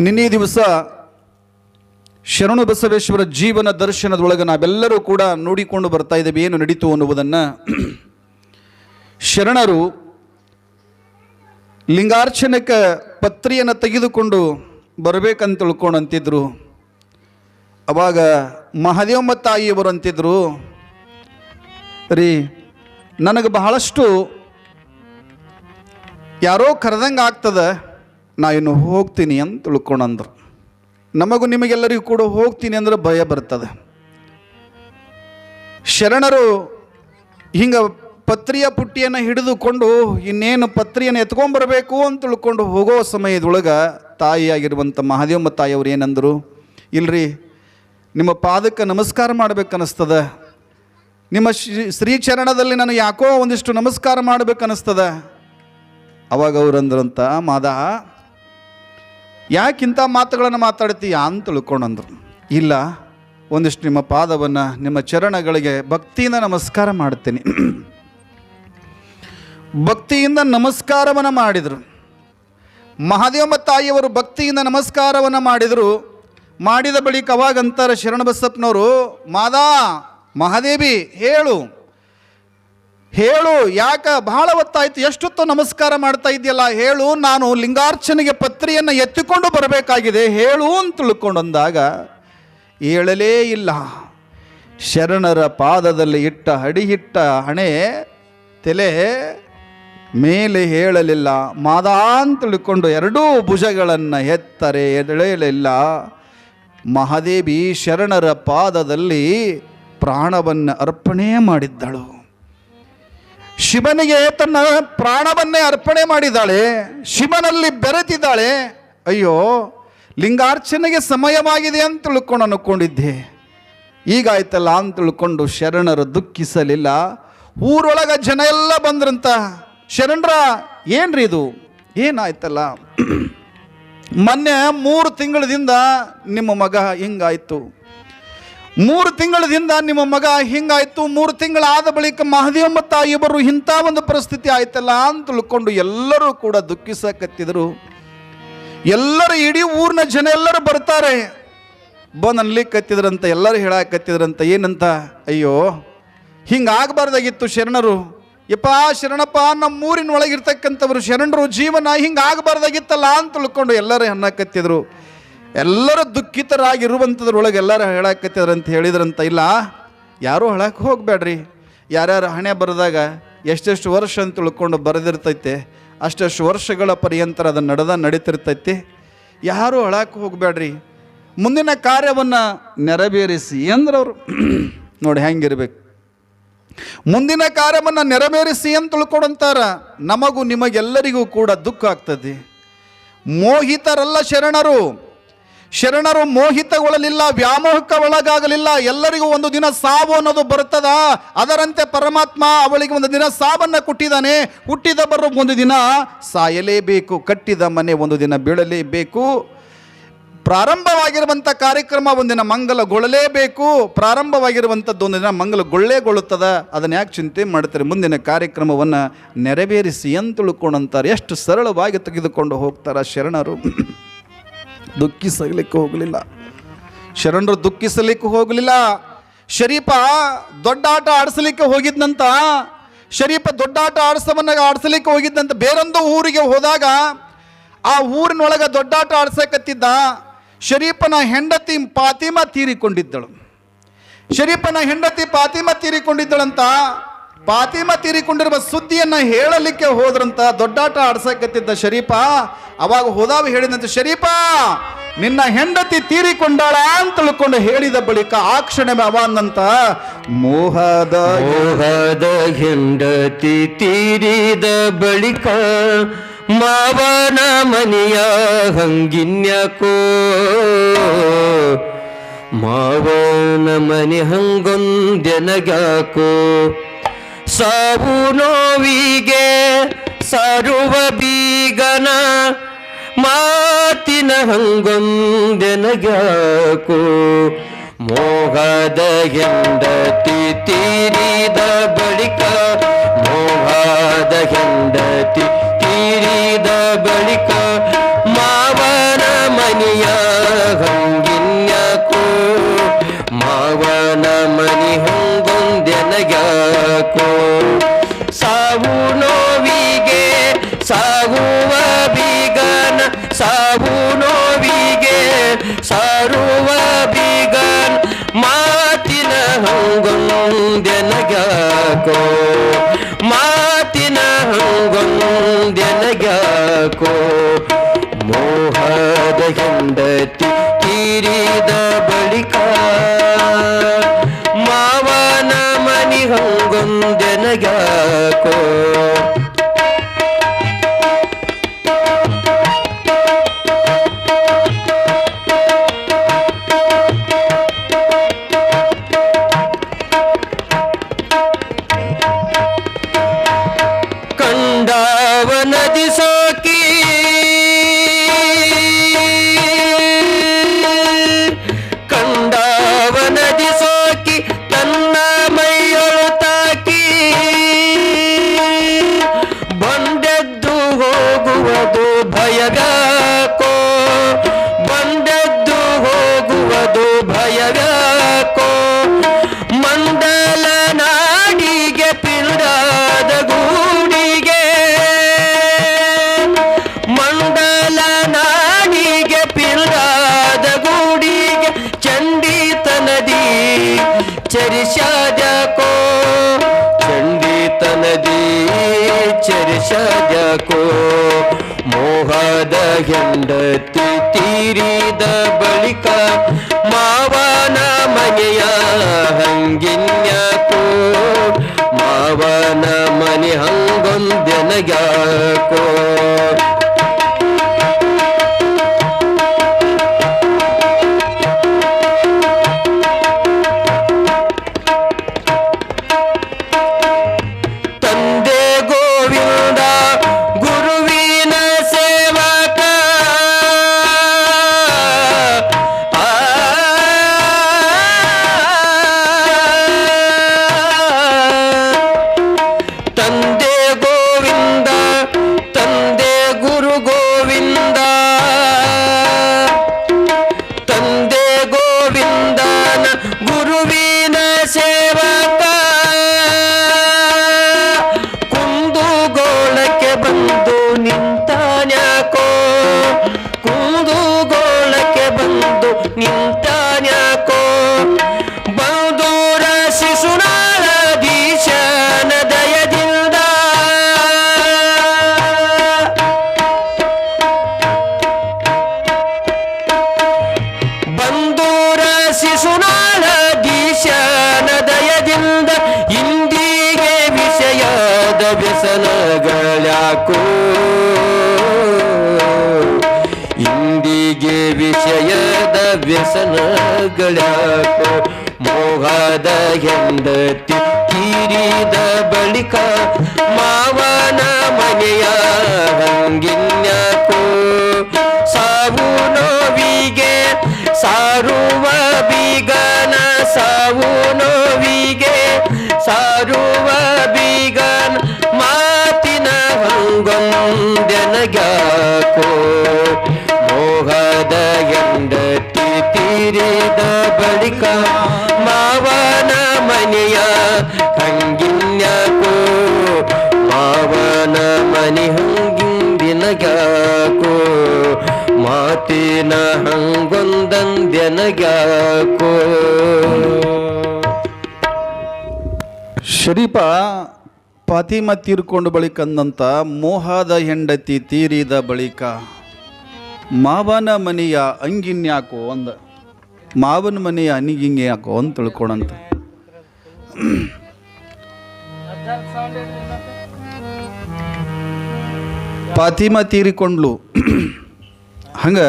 ನಿನ್ನೆ ದಿವಸ ಶರಣು ಬಸವೇಶ್ವರ ಜೀವನ ದರ್ಶನದೊಳಗೆ ನಾವೆಲ್ಲರೂ ಕೂಡ ನೋಡಿಕೊಂಡು ಬರ್ತಾ ಇದ್ದೇವೆ. ಏನು ನಡೀತು ಅನ್ನುವುದನ್ನು ಶರಣರು ಲಿಂಗಾರ್ಚನಕ್ಕೆ ಪತ್ರಿಯನ್ನು ತೆಗೆದುಕೊಂಡು ಬರಬೇಕಂತ ತಿಳ್ಕೊಂಡು ಅಂತಿದ್ರು. ಅವಾಗ ಮಹಾದೇವಮ್ಮ ತಾಯಿಯವರು ಅಂತಿದ್ರು, ರೀ, ನನಗೆ ಬಹಳಷ್ಟು ಯಾರೋ ಕರೆದಂಗೆ ಆಗ್ತದ. ನಾ ಇನ್ನು ಹೋಗ್ತೀನಿ ಅಂತ ತಿಳ್ಕೊಂಡಂದ್ರು ನಮಗೂ ನಿಮಗೆಲ್ಲರಿಗೂ ಕೂಡ ಹೋಗ್ತೀನಿ ಅಂದ್ರೆ ಭಯ ಬರ್ತದೆ. ಶರಣರು ಹಿಂಗೆ ಪತ್ರಿಯ ಪುಟ್ಟಿಯನ್ನು ಹಿಡಿದುಕೊಂಡು ಇನ್ನೇನು ಪತ್ರಿಯನ್ನು ಎತ್ಕೊಂಡ್ಬರಬೇಕು ಅಂತ ತಿಳ್ಕೊಂಡು ಹೋಗೋ ಸಮಯದೊಳಗೆ ತಾಯಿಯಾಗಿರುವಂಥ ಮಹಾದೇವಮ್ಮ ತಾಯಿಯವ್ರು ಏನಂದರು, ಇಲ್ರಿ, ನಿಮ್ಮ ಪಾದಕ್ಕೆ ನಮಸ್ಕಾರ ಮಾಡಬೇಕನ್ನಿಸ್ತದೆ ನಿಮ್ಮ ಶ್ರೀ ಶ್ರೀಚರಣದಲ್ಲಿ ನಾನು ಯಾಕೋ ಒಂದಿಷ್ಟು ನಮಸ್ಕಾರ ಮಾಡಬೇಕನ್ನಿಸ್ತದೆ ಅವಾಗ ಅವ್ರಂದ್ರಂತ ಮಾದ ಯಾಕಿಂಥ ಮಾತುಗಳನ್ನು ಮಾತಾಡ್ತೀಯ ಅಂತ ತಿಳ್ಕೊಂಡಂದ್ರು. ಇಲ್ಲ, ಒಂದಿಷ್ಟು ನಿಮ್ಮ ಪಾದವನ್ನು, ನಿಮ್ಮ ಚರಣಗಳಿಗೆ ಭಕ್ತಿಯಿಂದ ನಮಸ್ಕಾರ ಮಾಡ್ತೀನಿ. ಭಕ್ತಿಯಿಂದ ನಮಸ್ಕಾರವನ್ನು ಮಾಡಿದರು. ಮಹಾದೇವಮ್ಮ ತಾಯಿಯವರು ಭಕ್ತಿಯಿಂದ ನಮಸ್ಕಾರವನ್ನು ಮಾಡಿದರು. ಮಾಡಿದ ಬಳಿಕ ಅವಾಗಂತಾರೆ ಶರಣಬಸಪ್ಪನವರು, ಮಾದಾ, ಮಹಾದೇವಿ, ಹೇಳು. ಹೇಳು, ಯಾಕ ಬಹಳ ಹೊತ್ತಾಯ್ತು, ಎಷ್ಟೊತ್ತು ನಮಸ್ಕಾರ ಮಾಡ್ತಾ ಇದೆಯಲ್ಲ ಹೇಳು, ನಾನು ಲಿಂಗಾರ್ಚನೆಗೆ ಪತ್ರಿಯನ್ನು ಎತ್ತಿಕೊಂಡು ಬರಬೇಕಾಗಿದೆ, ಹೇಳು ಅಂತ ತಿಳ್ಕೊಂಡು ಅಂದಾಗ ಹೇಳಲೇ ಇಲ್ಲ. ಶರಣರ ಪಾದದಲ್ಲಿ ಇಟ್ಟ ಅಡಿಹಿಟ್ಟ ಹಣೆ ತಲೆ ಮೇಲೆ ಹೇಳಲಿಲ್ಲ. ಮಾದಾ ಅಂತ ತಿಳ್ಕೊಂಡು ಎರಡೂ ಭುಜಗಳನ್ನು ಎತ್ತರೆ ಎಳೆಯಲಿಲ್ಲ. ಮಹಾದೇವಿ ಶರಣರ ಪಾದದಲ್ಲಿ ಪ್ರಾಣವನ್ನು ಅರ್ಪಣೆ ಮಾಡಿದ್ದಳು. ಶಿವನಿಗೆ ತನ್ನ ಪ್ರಾಣವನ್ನೇ ಅರ್ಪಣೆ ಮಾಡಿದ್ದಾಳೆ, ಶಿವನಲ್ಲಿ ಬೆರೆತಿದ್ದಾಳೆ. ಅಯ್ಯೋ, ಲಿಂಗಾರ್ಚನೆಗೆ ಸಮಯವಾಗಿದೆ ಅಂತ ತಿಳ್ಕೊಂಡು ಅನ್ಕೊಂಡಿದ್ದೆ. ಈಗಾಯ್ತಲ್ಲ ಅಂತ ತಿಳ್ಕೊಂಡು ಶರಣರು ದುಃಖಿಸಲಿಲ್ಲ. ಊರೊಳಗ ಜನ ಎಲ್ಲ ಬಂದ್ರಂತ. ಶರಣರ, ಏನ್ರಿ ಇದು? ಏನಾಯ್ತಲ್ಲ? ಮೊನ್ನೆ ಮೂರು ತಿಂಗಳದಿಂದ ನಿಮ್ಮ ಮಗ ಹಿಂಗಾಯ್ತು. ಮೂರು ತಿಂಗಳದಿಂದ ನಿಮ್ಮ ಮಗ ಹಿಂಗಾಯ್ತು, ಮೂರು ತಿಂಗಳಾದ ಬಳಿಕ ಮಹದೇವಮ್ಮ ಇಬ್ಬರು ಇಂಥ ಒಂದು ಪರಿಸ್ಥಿತಿ ಆಯ್ತಲ್ಲ ಅಂತ ತಿಳ್ಕೊಂಡು ಎಲ್ಲರೂ ಕೂಡ ದುಃಖಿಸಕತ್ತಿದ್ರು. ಎಲ್ಲರೂ ಇಡೀ ಊರಿನ ಜನ ಎಲ್ಲರೂ ಬರ್ತಾರೆ. ಬಂದು ಅನ್ಲಿಕ್ಕತ್ತಿದ್ರಂತ, ಎಲ್ಲರೂ ಹೇಳಕತ್ತಿದ್ರಂತ, ಏನಂತ? ಅಯ್ಯೋ, ಹಿಂಗಾಗಬಾರ್ದಾಗಿತ್ತು ಶರಣರು. ಯಪ್ಪ ಶರಣಪ್ಪ, ನಮ್ಮ ಊರಿನ ಒಳಗಿರ್ತಕ್ಕಂಥವ್ರು ಶರಣರು, ಜೀವನ ಹಿಂಗಾಗಬಾರ್ದಾಗಿತ್ತಲ್ಲ ಅಂತ ತಿಳ್ಕೊಂಡು ಎಲ್ಲರೂ ಅನ್ನಕತ್ತಿದ್ರು. ಎಲ್ಲರೂ ದುಃಖಿತರಾಗಿರುವಂಥದ್ರೊಳಗೆ ಎಲ್ಲರೂ ಹೇಳಕತ್ತಿದ್ರು ಅಂತ ಹೇಳಿದ್ರಂತ ಇಲ್ಲ. ಯಾರೂ ಹೇಳಕ್ಕೆ ಹೋಗಬೇಡ್ರಿ. ಯಾರ್ಯಾರು ಹಣೆ ಬರೆದಾಗ ಎಷ್ಟೆಷ್ಟು ವರ್ಷ ಅಂತ ತಿಳ್ಕೊಂಡು ಬರೆದಿರ್ತೈತೆ, ಅಷ್ಟೆಷ್ಟು ವರ್ಷಗಳ ಪರ್ಯಂತರ ಅದು ನಡೆದ ನಡೀತಿರ್ತೈತಿ. ಯಾರೂ ಹೇಳಕ್ಕೆ ಹೋಗಬೇಡ್ರಿ. ಮುಂದಿನ ಕಾರ್ಯವನ್ನು ನೆರವೇರಿಸಿ ಅಂದ್ರೆ ಅವರು ನೋಡಿ ಹೆಂಗಿರ್ಬೇಕು. ಮುಂದಿನ ಕಾರ್ಯವನ್ನು ನೆರವೇರಿಸಿ ಅಂತ ತಿಳ್ಕೊಡಂತಾರ ನಮಗೂ ನಿಮಗೆಲ್ಲರಿಗೂ ಕೂಡ ದುಃಖ ಆಗ್ತದೆ. ಮೋಹಿತರಲ್ಲ ಶರಣರು. ಶರಣರು ಮೋಹಿತಗೊಳ್ಳಲಿಲ್ಲ, ವ್ಯಾಮೋಹಕ್ಕೆ ಒಳಗಾಗಲಿಲ್ಲ. ಎಲ್ಲರಿಗೂ ಒಂದು ದಿನ ಸಾವು ಅನ್ನೋದು ಬರುತ್ತದ? ಅದರಂತೆ ಪರಮಾತ್ಮ ಅವಳಿಗೆ ಒಂದು ದಿನ ಸಾವನ್ನ ಕೊಟ್ಟಿದ್ದಾನೆ. ಹುಟ್ಟಿದ ಬರ ಒಂದು ದಿನ ಸಾಯಲೇಬೇಕು, ಕಟ್ಟಿದ ಮನೆ ಒಂದು ದಿನ ಬೀಳಲೇಬೇಕು. ಪ್ರಾರಂಭವಾಗಿರುವಂಥ ಕಾರ್ಯಕ್ರಮ ಒಂದಿನ ಮಂಗಲಗೊಳ್ಳಲೇಬೇಕು. ಪ್ರಾರಂಭವಾಗಿರುವಂಥದ್ದು ಒಂದು ದಿನ ಮಂಗಲಗೊಳ್ಳೇಗೊಳ್ಳುತ್ತದ? ಅದನ್ನು ಯಾಕೆ ಚಿಂತೆ ಮಾಡ್ತಾರೆ? ಮುಂದಿನ ಕಾರ್ಯಕ್ರಮವನ್ನು ನೆರವೇರಿಸಿ ಅಂತ ತಿಳ್ಕೊಂಡಂತಾರೆ ಎಷ್ಟು ಸರಳವಾಗಿ ತೆಗೆದುಕೊಂಡು ಹೋಗ್ತಾರೆ ಶರಣರು. ದುಃಖಿಸಲಿಕ್ಕೆ ಹೋಗಲಿಲ್ಲ. ಶರಣರು ದುಃಖಿಸಲಿಕ್ಕೆ ಹೋಗಲಿಲ್ಲ. ಶರೀಫ ದೊಡ್ಡ ಆಟ ಆಡಿಸಲಿಕ್ಕೆ ಹೋಗಿದ್ದಂತ ಶರೀಫ ದೊಡ್ಡ ಆಟ ಆಡಿಸವನ್ನ ಆಡಿಸಲಿಕ್ಕೆ ಹೋಗಿದ್ದಂತ ಬೇರೊಂದು ಊರಿಗೆ ಹೋದಾಗ ಆ ಊರಿನೊಳಗೆ ದೊಡ್ಡಾಟ ಆಡ್ಸಕತ್ತಿದ್ದ ಶರೀಫನ ಹೆಂಡತಿ ಪಾತಿಮ ತೀರಿಕೊಂಡಿದ್ದಳು. ಶರೀಫನ ಹೆಂಡತಿ ಪಾತಿಮ ತೀರಿಕೊಂಡಿದ್ದಳಂತ, ಪಾತಿಮ ತೀರಿಕೊಂಡಿರುವ ಸುದ್ದಿಯನ್ನು ಹೇಳಲಿಕ್ಕೆ ಹೋದ್ರಂತ ದೊಡ್ಡಾಟ ಆಡ್ಸಕತ್ತಿದ್ದ ಶರೀಫ ಅವಾಗ ಹೋದಾವ ಹೇಳಿದಂತೆ, ಶರೀಫ, ನಿನ್ನ ಹೆಂಡತಿ ತೀರಿಕೊಂಡಾಳ ಅಂತ ತಿಳ್ಕೊಂಡು ಹೇಳಿದ ಬಳಿಕ ಆ ಕ್ಷಣ ಅವನಂತ, ಮೋಹದ ಮೋಹದ ಹೆಂಡತಿ ತೀರಿದ ಬಳಿಕ ಮಾವನ ಮನೆಯ ಹಂಗಿನ್ಯಕೋ, ಮಾವನ ಮನೆ ಹಂಗೊಂದೆನಗ್ಯಾಕೋ, ಸಾವು ನೋವಿಗೆ ಸಾರುವ ಬೀಗನ ಹಂಗೊಂದೆನಗ್ಯಾಕೋ? ಮೋಹದ ಹೆಂಡತಿ ತೀರಿದ ಬಳಿಕ ಮೋಹದ ಹೆಂಡತಿ ತೀರಿದ ಬಳಿಕ, ಮಾವನ ಮನಿಯ ಹಂಗಿನ್ಯಾಕೋ? ಮಾವನ ಮನಿ ಹಂಗೊಂದೆನಗ್ಯಾಕೋ? ಸಾವು ತೀರಿದ ಮೋಹದ ಹೆಂಡತಿ ತೀರಿದ ಬಳಿಕ ಮಾವನ ಮನೆಯ ಹಂಗಿನ್ಯಾಕೋ ಮಾವನ ಮನೆ ಹಂಗೊಂದೆನಗ್ಯಾಕೋ. ಹೆಂಡತಿ ತೀರಿದ ಬಳಿಕ ಮಾವನ ಮನೆಯ ಹಂಗಿನ್ಯಾಕೋ ಸಾವು ನೋವಿಗೆ ಸಾರುವ ಬೀಗನ, ಸಾವು ನೋವಿಗೆ ಸಾರುವ ಬೀಗನ ಮಾತಿನ ಹಂಗೊಂದೆನಗ್ಯಾಕೋ ಮೋಹದ ಹೆಂಡತಿ ತೀರಿದ ಬಳಿಕ ಶರೀಫ ಪತಿಮ ತೀರ್ಕೊಂಡು ಬಳಿಕ ಅಂದಂಥ ಮೋಹದ ಹೆಂಡತಿ ತೀರಿದ ಬಳಿಕ, ಮಾವನ ಮನೆಯ ಅಂಗಿನ್ಯಾಕೋ ಅಂದ. ಮಾವನ ಮನೆಯ ಅನಿಗಿಂಗೆ ಯಾಕೋ ಅಂತ ತಿಳ್ಕೊಳಂತ ಪತಿಮ ತೀರಿಕೊಂಡ್ಲು. ಹಂಗ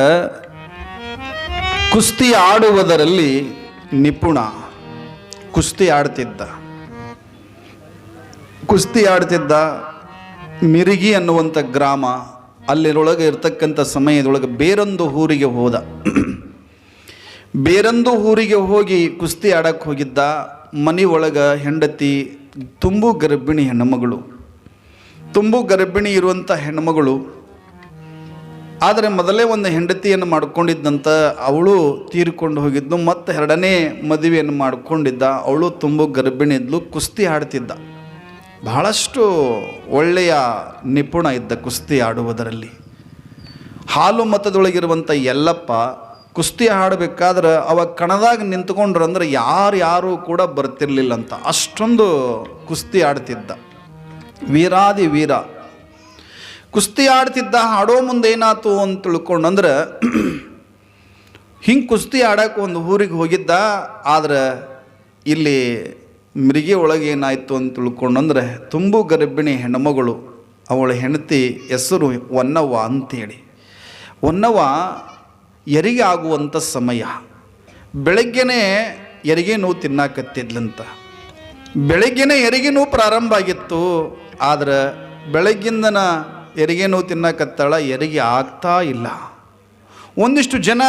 ಕುಸ್ತಿ ಆಡುವುದರಲ್ಲಿ ನಿಪುಣ, ಕುಸ್ತಿ ಆಡ್ತಿದ್ದ. ಕುಸ್ತಿ ಆಡ್ತಿದ್ದ ಮಿರಿಗಿ ಅನ್ನುವಂಥ ಗ್ರಾಮ, ಅಲ್ಲಿರೊಳಗೆ ಇರ್ತಕ್ಕಂಥ ಸಮಯದೊಳಗೆ ಬೇರೊಂದು ಊರಿಗೆ ಹೋದ. ಬೇರೊಂದು ಊರಿಗೆ ಹೋಗಿ ಕುಸ್ತಿ ಆಡಕ್ಕೆ ಹೋಗಿದ್ದ ಮನೆ ಒಳಗೆ ಹೆಂಡತಿ ತುಂಬು ಗರ್ಭಿಣಿ ಹೆಣ್ಣುಮಗಳು. ತುಂಬು ಗರ್ಭಿಣಿ ಇರುವಂಥ ಹೆಣ್ಣುಮಗಳು. ಆದರೆ ಮೊದಲೇ ಒಂದು ಹೆಂಡತಿಯನ್ನು ಮಾಡ್ಕೊಂಡಿದ್ದಂತ ಅವಳು ತೀರಿಕೊಂಡು ಹೋಗಿದ್ದು ಮತ್ತು ಎರಡನೇ ಮದುವೆಯನ್ನು ಮಾಡ್ಕೊಂಡಿದ್ದ ಅವಳು ತುಂಬ ಗರ್ಭಿಣಿ ಇದ್ಲು ಕುಸ್ತಿ ಆಡ್ತಿದ್ದ. ಬಹಳಷ್ಟು ಒಳ್ಳೆಯ ನಿಪುಣ ಇದ್ದ ಕುಸ್ತಿ ಆಡುವುದರಲ್ಲಿ ಹಾಲು ಮತದೊಳಗಿರುವಂಥ ಎಲ್ಲಪ್ಪ ಕುಸ್ತಿ ಆಡಬೇಕಾದ್ರೆ ಅವ ಕಣದಾಗ ನಿಂತ್ಕೊಂಡ್ರು ಅಂದ್ರೆ ಯಾರು ಯಾರೂ ಕೂಡ ಬರ್ತಿರ್ಲಿಲ್ಲ ಅಂತ. ಅಷ್ಟೊಂದು ಕುಸ್ತಿ ಆಡ್ತಿದ್ದ. ವೀರಾದಿ ವೀರ. ಕುಸ್ತಿ ಆಡ್ತಿದ್ದ, ಆಡೋ ಮುಂದೆ ಏನಾಯ್ತು ಅಂತ ತಿಳ್ಕೊಂಡು ಅಂದ್ರೆ ಹಿಂಗೆ ಕುಸ್ತಿ ಆಡೋಕೆ ಒಂದು ಊರಿಗೆ ಹೋಗಿದ್ದ, ಆದರೆ ಇಲ್ಲಿ ಮಿರಿಗೆ ಒಳಗೆ ಏನಾಯಿತು ಅಂತ ತಿಳ್ಕೊಂಡಂದ್ರೆ, ತುಂಬು ಗರ್ಭಿಣಿ ಹೆಣ್ಮಗಳು, ಅವಳ ಹೆಂಡತಿ ಹೆಸರು ಹೊನ್ನವ್ವ ಅಂಥೇಳಿ ಹೊನ್ನವ್ವ ಎರಿಗೆ ಆಗುವಂಥ ಸಮಯ. ಬೆಳಗ್ಗೆನೇ ಎರಿಗೆ ನೋವು ತಿನ್ನಾಕತ್ತಿದ್ಲಂತ. ಬೆಳಗ್ಗೆನೇ ಎರಿಗೆ ನೋವು ಪ್ರಾರಂಭ ಆಗಿತ್ತು, ಆದ್ರೆ ಬೆಳಗ್ಗಿಂದನ ಎರಿಗೆ ನೋವು ತಿನ್ನಕತ್ತಾಳ, ಎರಿಗೆ ಆಗ್ತಾ ಇಲ್ಲ. ಒಂದಿಷ್ಟು ಜನ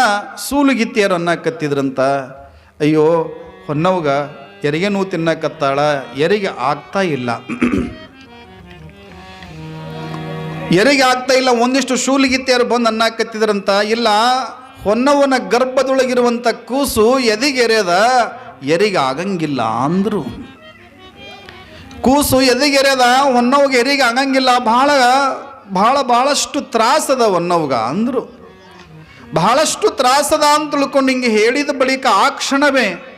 ಸೂಲುಗಿತ್ತಿಯರು ಅನ್ನಕತ್ತಿದ್ರಂತ, ಅಯ್ಯೋ ಹೊನ್ನವ್ಗ ಹೆರಿಗೆ ನೋವು ತಿನ್ನಕತ್ತಾಳ, ಎರಿಗೆ ಆಗ್ತಾ ಇಲ್ಲ. ಎರಿಗೆ ಆಗ್ತಾ ಇಲ್ಲ, ಒಂದಿಷ್ಟು ಶೂಲಿಗಿತ್ತಿಯರು ಬಂದು ಅನ್ನಕತ್ತಿದ್ರಂತ, ಇಲ್ಲ, ಹೊನ್ನವನ ಗರ್ಭದೊಳಗಿರುವಂಥ ಕೂಸು ಎದಿಗೆರೆದ, ಎರಿಗೆ ಆಗಂಗಿಲ್ಲ ಅಂದರು. ಕೂಸು ಎದಿಗೆರೆದ, ಹೊನ್ನವ್ಗೆ ಎರಿಗೆ ಆಗಂಗಿಲ್ಲ, ಭಾಳ ಭಾಳ, ಭಾಳಷ್ಟು ತ್ರಾಸದ ಹೊನ್ನವ್ಗ ಅಂದರು. ಬಹಳಷ್ಟು ತ್ರಾಸದ ಅಂತ ತಿಳ್ಕೊಂಡು ಹಿಂಗೆ ಹೇಳಿದ ಬಳಿಕ ಆ ಕ್ಷಣವೇ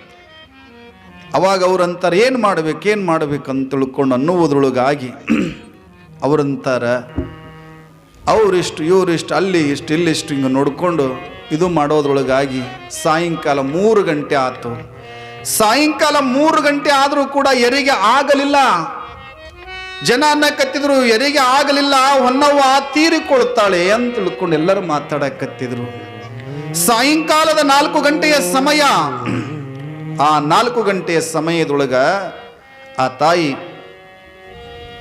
ಅವಾಗ ಅವರಂತಾರೆ ಏನು ಮಾಡ್ಬೇಕು, ಏನು ಮಾಡ್ಬೇಕಂತ ತಿಳ್ಕೊಂಡು ಅನ್ನುವುದ್ರೊಳಗಾಗಿ ಅವರಂತಾರೆ ಅವರಿಷ್ಟು ಇವರಿಷ್ಟು ಅಲ್ಲಿ ಇಷ್ಟು ಇಲ್ಲಿಷ್ಟು ಹಿಂಗೆ ನೋಡಿಕೊಂಡು ಇದು ಮಾಡೋದ್ರೊಳಗಾಗಿ ಸಾಯಂಕಾಲ ಮೂರು ಗಂಟೆ ಆಯಿತು ಸಾಯಂಕಾಲ ಮೂರು ಗಂಟೆ ಆದರೂ ಕೂಡ ಎರಿಗೆ ಆಗಲಿಲ್ಲ. ಜನ ಅನ್ನಕತ್ತಿದ್ರು ಎರಿಗೆ ಆಗಲಿಲ್ಲ. ಹೊನ್ನವ್ವ ತೀರಿಕೊಳ್ತಾಳೆ ಅಂತ ತಿಳ್ಕೊಂಡು ಎಲ್ಲರೂ ಮಾತಾಡಕತ್ತಿದ್ರು. ಸಾಯಂಕಾಲದ ನಾಲ್ಕು ಗಂಟೆಯ ಸಮಯ ಆ ನಾಲ್ಕು ಗಂಟೆಯ ಸಮಯದೊಳಗ ಆ ತಾಯಿ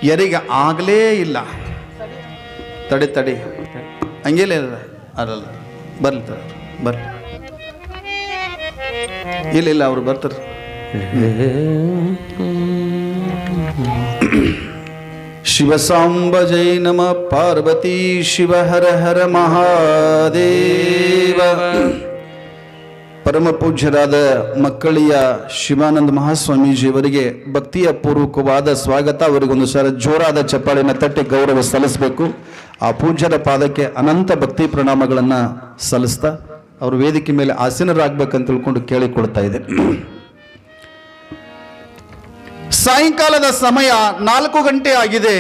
ಯರಿಗೆ ಆಗಲೇ ಇಲ್ಲ. ತಡೆ ತಡೆ. ಹಂಗೇಲೇ ಅರಲ್ಲ ಬರ್ಲಿ ತರ ಬರ್ಲಿ. ಇಲ್ಲ ಇಲ್ಲ, ಅವ್ರು ಬರ್ತಾರೆ. ಜೈ ನಮ ಪಾರ್ವತಿ ಶಿವ ಹರ ಹರ ಮಹಾದೇವ. ಪರಮ ಪೂಜ್ಯರಾದ ಮಕ್ಕಳಿಯ ಶಿವಾನಂದ ಮಹಾಸ್ವಾಮೀಜಿಯವರಿಗೆ ಭಕ್ತಿಯ ಪೂರ್ವಕವಾದ ಸ್ವಾಗತ. ಅವರಿಗೊಂದು ಸರ ಜೋರಾದ ಚಪ್ಪಾಳಿನ ತಟ್ಟಿ ಗೌರವ ಸಲ್ಲಿಸಬೇಕು. ಆ ಪೂಜ್ಯರ ಪಾದಕ್ಕೆ ಅನಂತ ಭಕ್ತಿ ಪ್ರಣಾಮಗಳನ್ನು ಸಲ್ಲಿಸ್ತಾ ಅವರು ವೇದಿಕೆ ಮೇಲೆ ಆಸೀನರಾಗಬೇಕಂತ ತಿಳ್ಕೊಂಡು ಕೇಳಿಕೊಳ್ತಾ ಇದೆ. ಸಾಯಂಕಾಲದ ಸಮಯ ನಾಲ್ಕು ಗಂಟೆ ಆಗಿದೆ.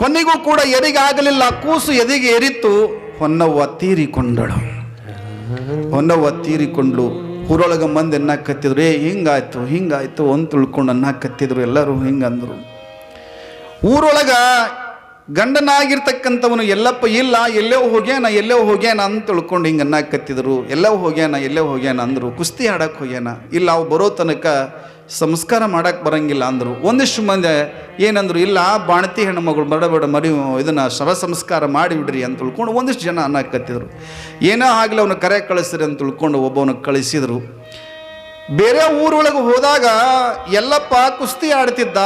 ಕೊನೆಗೂ ಕೂಡ ಎರಿಗೆ ಆಗಲಿಲ್ಲ ಕೂಸು ಎದೆಗೆ ಏರಿತ್ತು ಹೊನ್ನವ್ವ ತೀರಿಕೊಂಡಳು. ಹೊನ್ನವ್ವ ತೀರಿಕೊಂಡ್ಲು ಊರೊಳಗ ಮಂದಿ ಅನ್ನಕತ್ತಿದ್ರು ಏ, ಹಿಂಗಾಯ್ತು ಹಿಂಗಾಯ್ತು ಅಂತ ತಿಳ್ಕೊಂಡು ಅನ್ನಕತ್ತಿದ್ರು ಎಲ್ಲರೂ ಹಿಂಗಂದ್ರು ಊರೊಳಗೆ ಗಂಡನಾಗಿರ್ತಕ್ಕಂಥವನು, ಎಲ್ಲಪ್ಪ ಇಲ್ಲ, ಎಲ್ಲೋ ಹೋಗ್ಯಾನ ಎಲ್ಲೋ ಹೋಗ್ಯಾನ ಅಂತ ತಿಳ್ಕೊಂಡು ಹಿಂಗೆ ಅನ್ನಕತ್ತಿದ್ರು ಎಲ್ಲೋ ಹೋಗ್ಯಾನ ಎಲ್ಲೋ ಹೋಗ್ಯಾನ ಅಂದರು. ಕುಸ್ತಿ ಆಡಕ್ಕೆ ಹೋಗ್ಯಾನ. ಇಲ್ಲ, ಅವು ಬರೋ ತನಕ ಸಂಸ್ಕಾರ ಮಾಡಕ್ಕೆ ಬರಂಗಿಲ್ಲ ಅಂದರು. ಒಂದಿಷ್ಟು ಮಂದಿ ಏನಂದ್ರು, ಇಲ್ಲ, ಬಾಣತಿ ಹೆಣ್ಣುಮಗಳು ಬರಬೇಡ ಮರಿ ಇದನ್ನು ಶವ ಸಂಸ್ಕಾರ ಮಾಡಿಬಿಡ್ರಿ ಅಂತ ತಿಳ್ಕೊಂಡು ಒಂದಿಷ್ಟು ಜನ ಅನ್ನಕತ್ತಿದ್ರು ಏನೋ ಆಗಲಿ ಅವನು ಕರೆ ಕಳಿಸ್ರಿ ಅಂತ ತಿಳ್ಕೊಂಡು ಒಬ್ಬವನು ಕಳಿಸಿದರು. ಬೇರೆ ಊರೊಳಗೆ ಹೋದಾಗ, ಎಲ್ಲಪ್ಪ, ಕುಸ್ತಿ ಆಡ್ತಿದ್ದ,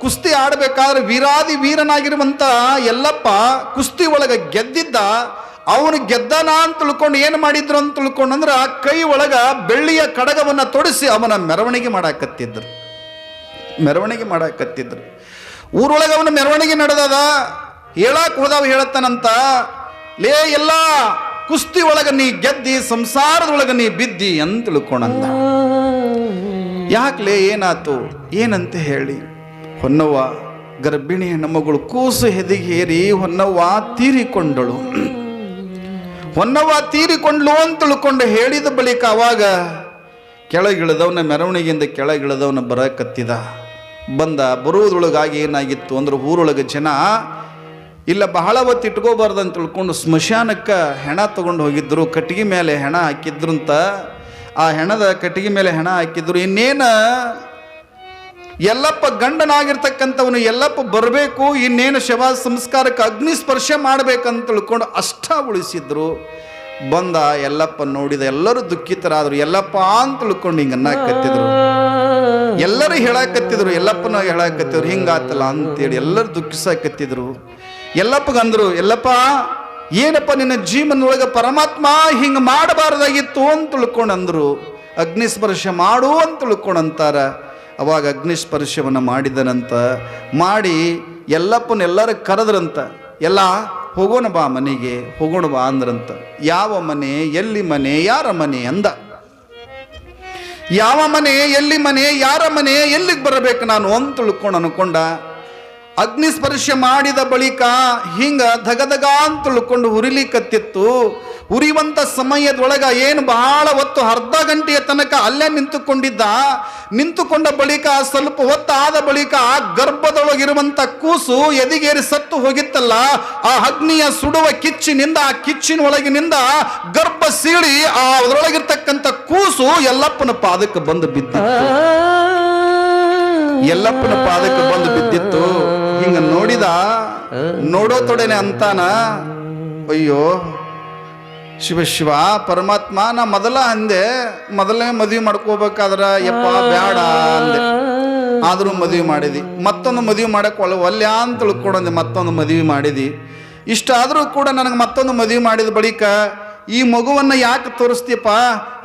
ಕುಸ್ತಿ ಆಡಬೇಕಾದ್ರೆ ವೀರಾದಿ ವೀರನಾಗಿರುವಂಥ ಎಲ್ಲಪ್ಪ, ಕುಸ್ತಿ ಒಳಗೆ ಗೆದ್ದಿದ್ದ ಅವನು ಗೆದ್ದನ ಅಂತ ತಿಳ್ಕೊಂಡು ಏನು ಮಾಡಿದ್ರು ಅಂತ ತಿಳ್ಕೊಂಡು ಅಂದ್ರೆ ಆ ಕೈ ಒಳಗ ಬೆಳ್ಳಿಯ ಕಡಗವನ್ನು ತೊಡಿಸಿ ಅವನ ಮೆರವಣಿಗೆ ಮಾಡಾಕತ್ತಿದ್ರು. ಮೆರವಣಿಗೆ ಮಾಡಾಕತ್ತಿದ್ರು. ಊರೊಳಗೆ ಅವನ ಮೆರವಣಿಗೆ ನಡೆದದ? ಹೇಳಕ್ ಹೋದಾವ ಹೇಳತ್ತಾನಂತ, ಲೇ ಎಲ್ಲ, ಕುಸ್ತಿ ಒಳಗ ನೀ ಗೆದ್ದಿ, ಸಂಸಾರದೊಳಗೆ ನೀ ಬಿದ್ದಿ ಅಂತ ತಿಳ್ಕೊಂಡಂತ ಯಾಕಲೇ ಏನಾತು? ಏನಂತ ಹೇಳಿ. ಹೊನ್ನವ್ವ ಗರ್ಭಿಣಿ ಹೆಣ್ಣುಮಗಳು ಕೂಸು ಹೆದಿಗೇರಿ ಹೊನ್ನವ್ವ ತೀರಿಕೊಂಡಳು. ಹೊನ್ನವ್ವ ತೀರಿಕೊಂಡ್ಲು ಅಂತ ತಿಳ್ಕೊಂಡು ಹೇಳಿದ ಬಳಿಕ ಅವಾಗ ಕೆಳಗಿಳಿದವನ ಮೆರವಣಿಗೆಯಿಂದ ಕೆಳಗಿಳಿದವನ ಬರಕತ್ತಿದ ಬಂದ ಬರುವುದ್ರೊಳಗಾಗಿ ಏನಾಗಿತ್ತು ಅಂದ್ರೆ ಊರೊಳಗೆ ಜನ, ಇಲ್ಲ, ಬಹಳ ಹೊತ್ತು ಇಟ್ಕೋಬಾರ್ದು ಅಂತ ತಿಳ್ಕೊಂಡು ಸ್ಮಶಾನಕ್ಕೆ ಹೆಣ ತಗೊಂಡು ಹೋಗಿದ್ರು. ಕಟ್ಟಿಗೆ ಮೇಲೆ ಹೆಣ ಹಾಕಿದ್ರು ಅಂತ ಆ ಹೆಣದ ಕಟ್ಟಿಗೆ ಮೇಲೆ ಹೆಣ ಹಾಕಿದ್ರು. ಇನ್ನೇನು ಎಲ್ಲಪ್ಪ ಗಂಡನಾಗಿರ್ತಕ್ಕಂಥವನು ಎಲ್ಲಪ್ಪ ಬರಬೇಕು, ಇನ್ನೇನು ಶವ ಸಂಸ್ಕಾರಕ್ಕೆ ಅಗ್ನಿ ಸ್ಪರ್ಶ ಮಾಡ್ಬೇಕಂತ ತಿಳ್ಕೊಂಡು ಅಷ್ಟ ಉಳಿಸಿದ್ರು. ಬಂದ ಎಲ್ಲಪ್ಪ ನೋಡಿದ ಎಲ್ಲರೂ ದುಃಖಿತರಾದ್ರು. ಎಲ್ಲಪ್ಪ ಅಂತ ತಿಳ್ಕೊಂಡು ಹಿಂಗೆ ಅನ್ನಕತ್ತಿದ್ರು ಎಲ್ಲರೂ ಹೇಳಕತ್ತಿದ್ರು, ಎಲ್ಲಪ್ಪನ ಹೇಳಕತ್ತಿದ್ರು, ಹಿಂಗಾತಲ್ಲ ಅಂತೇಳಿ ಎಲ್ಲರೂ ದುಃಖಿಸಕತ್ತಿದ್ರು. ಎಲ್ಲಪ್ಪಗಂದ್ರು ಎಲ್ಲಪ್ಪ, ಏನಪ್ಪ ನಿನ್ನ ಜೀವನದೊಳಗೆ ಪರಮಾತ್ಮ ಹಿಂಗೆ ಮಾಡಬಾರ್ದಾಗಿತ್ತು ಅಂತ ತಿಳ್ಕೊಂಡಂದ್ರು ಅಗ್ನಿಸ್ಪರ್ಶ ಮಾಡು ಅಂತ ತಿಳ್ಕೊಂಡಂತಾರ ಅವಾಗ ಅಗ್ನಿಸ್ಪರ್ಶವನ್ನು ಮಾಡಿದನಂತ ಮಾಡಿ ಎಲ್ಲಪ್ಪನ ಎಲ್ಲರ ಕರೆದ್ರಂತ, ಎಲ್ಲ, ಹೋಗೋಣ ಬಾ ಮನೆಗೆ, ಹೋಗೋಣ ಬಾ ಅಂದ್ರಂತ. ಯಾವ ಮನೆ, ಎಲ್ಲಿ ಮನೆ, ಯಾರ ಮನೆ? ಅಂದ. ಯಾವ ಮನೆ, ಎಲ್ಲಿ ಮನೆ, ಯಾರ ಮನೆ, ಎಲ್ಲಿಗೆ ಬರಬೇಕು ನಾನು? ಅಂತ ತಿಳ್ಕೊಂಡು ಅನ್ಕೊಂಡ ಅಗ್ನಿಸ್ಪರ್ಶ ಮಾಡಿದ ಬಳಿಕ ಹಿಂಗ ಧಗಧಗ ಅಂತ ತಿಳ್ಕೊಂಡು ಉರಿಲಿಕ್ಕತ್ತಿತ್ತು ಉರಿವಂತ ಸಮಯದೊಳಗ ಏನು ಬಹಳ ಹೊತ್ತು ಅರ್ಧ ಗಂಟೆಯ ತನಕ ಅಲ್ಲೇ ನಿಂತುಕೊಂಡಿದ್ದ. ನಿಂತುಕೊಂಡ ಬಳಿಕ ಸ್ವಲ್ಪ ಹೊತ್ತಾದ ಬಳಿಕ ಆ ಗರ್ಭದೊಳಗಿರುವಂತ ಕೂಸು ಎದಿಗೇರಿ ಸತ್ತು ಹೋಗಿತ್ತಲ್ಲ. ಆ ಅಗ್ನಿಯ ಸುಡುವ ಕಿಚ್ಚಿನಿಂದ, ಆ ಕಿಚ್ಚಿನ ಒಳಗಿನಿಂದ ಗರ್ಭ ಸೀಳಿ ಆ ಅದರೊಳಗಿರ್ತಕ್ಕಂಥ ಕೂಸು ಎಲ್ಲಪ್ಪನ ಪಾದಕ್ಕೆ ಬಂದು ಬಿದ್ದ ಎಲ್ಲಪ್ಪನ ಪಾದಕ್ಕೆ ಬಂದು ಬಿದ್ದಿತ್ತು. ಹಿಂಗ ನೋಡಿದ ನೋಡೋ ತೊಡೆನೆ ಅಂತಾನ ಅಯ್ಯೋ ಶಿವ ಶಿವ ಪರಮಾತ್ಮ ನಾ ಮೊದಲ ಅಂದೆ ಮೊದಲನೇ ಮದುವೆ ಮಾಡ್ಕೋಬೇಕಾದ್ರ ಯಪ್ಪ ಬ್ಯಾಡ ಅಂದೆ. ಆದರೂ ಮದುವೆ ಮಾಡಿದಿ. ಮತ್ತೊಂದು ಮದುವೆ ಮಾಡಕ್ಕೆ ಒಳ್ಳೆ ಒಲ್ಯ ಅಂತ ತಿಳ್ಕೊಂಡೆ ಮತ್ತೊಂದು ಮದುವೆ ಮಾಡಿದಿ. ಇಷ್ಟಾದರೂ ಕೂಡ ನನಗೆ ಮತ್ತೊಂದು ಮದುವೆ ಮಾಡಿದ ಬಳಿಕ ಈ ಮಗುವನ್ನು ಯಾಕೆ ತೋರಿಸ್ತೀಯಪ್ಪ?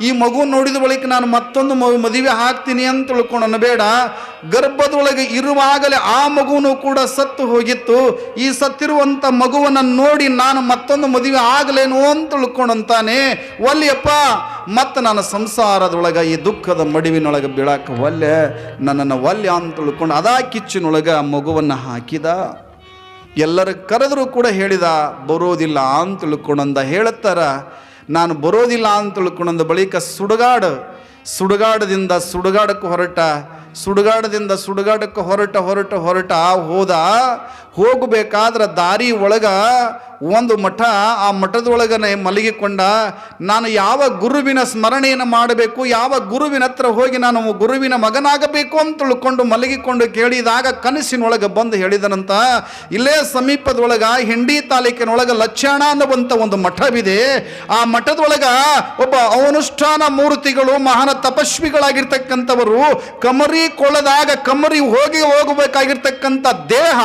ಈ ಮಗು ನೋಡಿದ ಬಳಿಕ ನಾನು ಮತ್ತೊಂದು ಮಗು ಮದುವೆ ಹಾಕ್ತೀನಿ ಅಂತ ತಿಳ್ಕೊಂಡು ಅನ್ನಬೇಡ ಗರ್ಭದೊಳಗೆ ಇರುವಾಗಲೇ ಆ ಮಗುವನ್ನು ಕೂಡ ಸತ್ತು ಹೋಗಿತ್ತು. ಈ ಸತ್ತಿರುವಂಥ ಮಗುವನ್ನು ನೋಡಿ ನಾನು ಮತ್ತೊಂದು ಮದುವೆ ಆಗಲೇನು ಅಂತ ತಿಳ್ಕೊಂಡು ಅಂತಾನೆ ಒಲ್ಲೆಯಪ್ಪ, ಮತ್ತು ನಾನು ಸಂಸಾರದೊಳಗೆ, ಈ ದುಃಖದ ಮಡಿವಿನೊಳಗೆ ಬೀಳಕ್ಕೆ ಒಲ್ಲೆ, ನನ್ನನ್ನು ಒಲ್ಲೆ ಅಂತ ತಿಳ್ಕೊಂಡು ಅದಾ ಕಿಚ್ಚಿನೊಳಗೆ ಆ ಮಗುವನ್ನು ಹಾಕಿದ. ಎಲ್ಲರ ಕರೆದರೂ ಕೂಡ ಹೇಳಿದ, ಬರೋದಿಲ್ಲ ಅಂತ ತಿಳ್ಕೊಂಡಂದ ಹೇಳುತ್ತಾರ. ನಾನು ಬರೋದಿಲ್ಲ ಅಂತ ತಿಳ್ಕೊಂಡಂದ ಬಳಿಕ ಸುಡುಗಾಡು, ಸುಡುಗಾಡದಿಂದ ಸುಡುಗಾಡಕ್ಕೆ ಹೊರಟ ಸುಡುಗಾಡದಿಂದ ಸುಡುಗಾಡಕ್ಕೆ ಹೊರಟ ಹೊರಟ ಹೊರಟ ಹೋದ. ಹೋಗಬೇಕಾದ್ರೆ ದಾರಿ ಒಳಗ ಒಂದು ಮಠ, ಆ ಮಠದೊಳಗನೆ ಮಲಗಿಕೊಂಡ, ನಾನು ಯಾವ ಗುರುವಿನ ಸ್ಮರಣೆಯನ್ನು ಮಾಡಬೇಕು, ಯಾವ ಗುರುವಿನ ಹತ್ರ ಹೋಗಿ ನಾನು ಗುರುವಿನ ಮಗನಾಗಬೇಕು ಅಂತ ತಿಳ್ಕೊಂಡು ಮಲಗಿಕೊಂಡು ಕೇಳಿದಾಗ ಕನಸಿನೊಳಗೆ ಬಂದು ಹೇಳಿದನಂತ ಇಲ್ಲೇ ಸಮೀಪದೊಳಗ ಹಿಂಡಿ ತಾಲೂಕಿನೊಳಗೆ ಲಕ್ಷಣ ಅನ್ನುವಂಥ ಒಂದು ಮಠವಿದೆ. ಆ ಮಠದೊಳಗ ಒಬ್ಬ ಅನುಷ್ಠಾನ ಮೂರ್ತಿಗಳು, ಮಹಾನ ತಪಸ್ವಿಗಳಾಗಿರ್ತಕ್ಕಂಥವರು, ಕಮರಿ ಕೊಳದಾಗ ಕಮರಿ ಹೋಗಿ ಹೋಗಬೇಕಾಗಿರ್ತಕ್ಕಂಥ ದೇಹ,